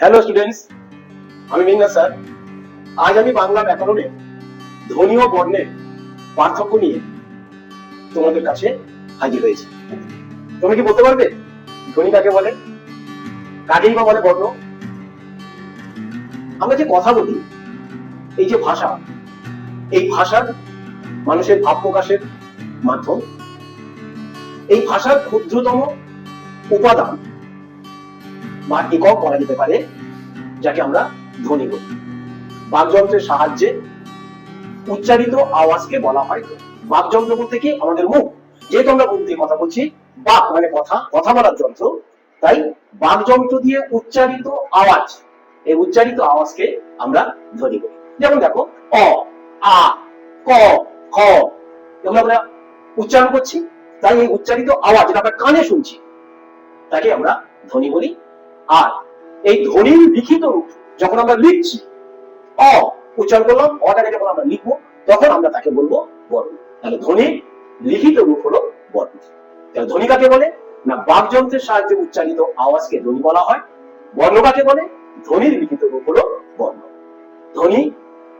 Hello students আমি মিঙ্গা sir. আজ আমি বাংলা ব্যাকরণের ধ্বনি ও বর্ণের পার্থক্য নিয়ে তোমাদের কাছে হাজির হয়েছি। তুমি কি বলতে পারবে? ধ্বনি কাকে বলে? কাকেই বা বলে বর্ণ? আমরা যে কথা বলি, এই যে ভাষা, এই ভাষার মানুষের ভাব প্রকাশের মাধ্যম, এই ভাষার ক্ষুদ্রতম উপাদান বা একক বলা যেতে পারে, যাকে আমরা ধ্বনি বলি। বাকযন্ত্রের সাহায্যে উচ্চারিত আওয়াজকে বলা হয়। বাকযন্ত্র বলতে কি? আমাদের মুখ। যেহেতু আমরা মুখ দিয়ে কথা বলছি, বাক মানে কথা কথা বলার যন্ত্র। তাই বাকযন্ত্র দিয়ে উচ্চারিত আওয়াজ, এই উচ্চারিত আওয়াজকে আমরা ধ্বনি বলি। যেমন দেখো, অ, আ, ক, খ। এগুলো আমরা উচ্চারণ করছি, তাই এই উচ্চারিত আওয়াজ যেটা আমরা কানে শুনছি, তাকে আমরা ধ্বনি বলি। আর এই ধ্বনির লিখিত রূপ যখন আমরা লিখছি, অ উচ্চারণ করলাম অটাকে যখন আমরা লিখব, তখন আমরা তাকে বলব বর্ণ। তাহলে ধ্বনি লিখিত রূপ হলো বর্ণ। তাহলে ধ্বনি কাকে বলে? না, বাকযন্ত্রের সাহায্যে উচ্চারিত আওয়াজকে ধ্বনি বলা হয়। বর্ণ কাকে বলে? ধ্বনির লিখিত রূপ হলো বর্ণ। ধ্বনি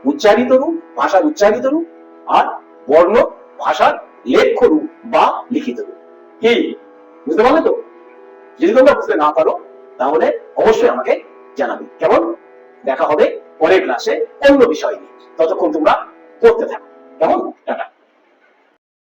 উচ্চারিত রূপ, ভাষার উচ্চারিত রূপ, আর বর্ণ ভাষার লেখ্য রূপ বা লিখিত রূপ। কি? বুঝতে পারলে তো? যদি তোমরা বুঝতে না পারো তাহলে অবশ্যই আমাকে জানাবে। কেমন? দেখা হবে পরের ক্লাসে অন্য বিষয় নিয়ে। ততক্ষণ তোমরা পড়তে থাকো।